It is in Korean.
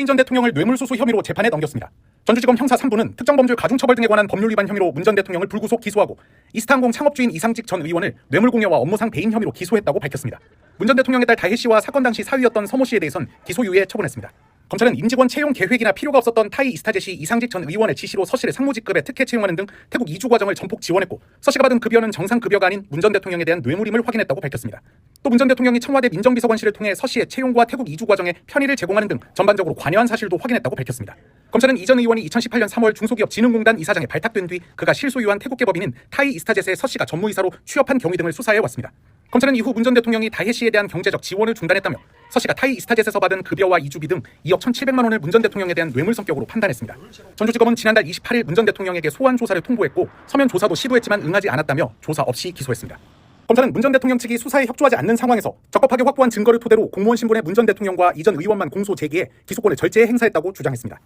문재인 전 대통령을 뇌물수수 혐의로 재판에 넘겼습니다. 전주지검 형사 3부는 특정 범죄 가중처벌 등에 관한 법률 위반 혐의로 문 전 대통령을 불구속 기소하고 이스타항공 창업주인 이상직 전 의원을 뇌물공여와 업무상 배임 혐의로 기소했다고 밝혔습니다. 문 전 대통령의 딸 다혜 씨와 사건 당시 사위였던 서모 씨에 대해선 기소유예 처분했습니다. 검찰은 임직원 채용 계획이나 필요가 없었던 타이 이스타제시 이상직 전 의원의 지시로 서 씨를 상무직급에 특혜 채용하는 등 태국 이주 과정을 전폭 지원했고 서 씨가 받은 급여는 정상 급여가 아닌 문 전 대통령에 대한 뇌물임을 확인했다고 밝혔습니다. 또 문 전 대통령이 청와대 민정비서관실을 통해 서 씨의 채용과 태국 이주 과정에 편의를 제공하는 등 전반적으로 관여한 사실도 확인했다고 밝혔습니다. 검찰은 이전 의원이 2018년 3월 중소기업진흥공단 이사장에 발탁된 뒤 그가 실소유한 태국 개법인인 타이 이스타제스의 서 씨가 전무이사로 취업한 경위 등을 수사해 왔습니다. 검찰은 이후 문 전 대통령이 다혜 씨에 대한 경제적 지원을 중단했다며 서 씨가 타이 이스타젯에서 받은 급여와 이주비 등 2억 1,700만 원을 문 전 대통령에 대한 뇌물 성격으로 판단했습니다. 전주지검은 지난달 28일 문 전 대통령에게 소환 조사를 통보했고 서면 조사도 시도했지만 응하지 않았다며 조사 없이 기소했습니다. 검찰은 문 전 대통령 측이 수사에 협조하지 않는 상황에서 적법하게 확보한 증거를 토대로 공무원 신분의 문 전 대통령과 이전 의원만 공소 제기해 기소권을 절제해 행사했다고 주장했습니다.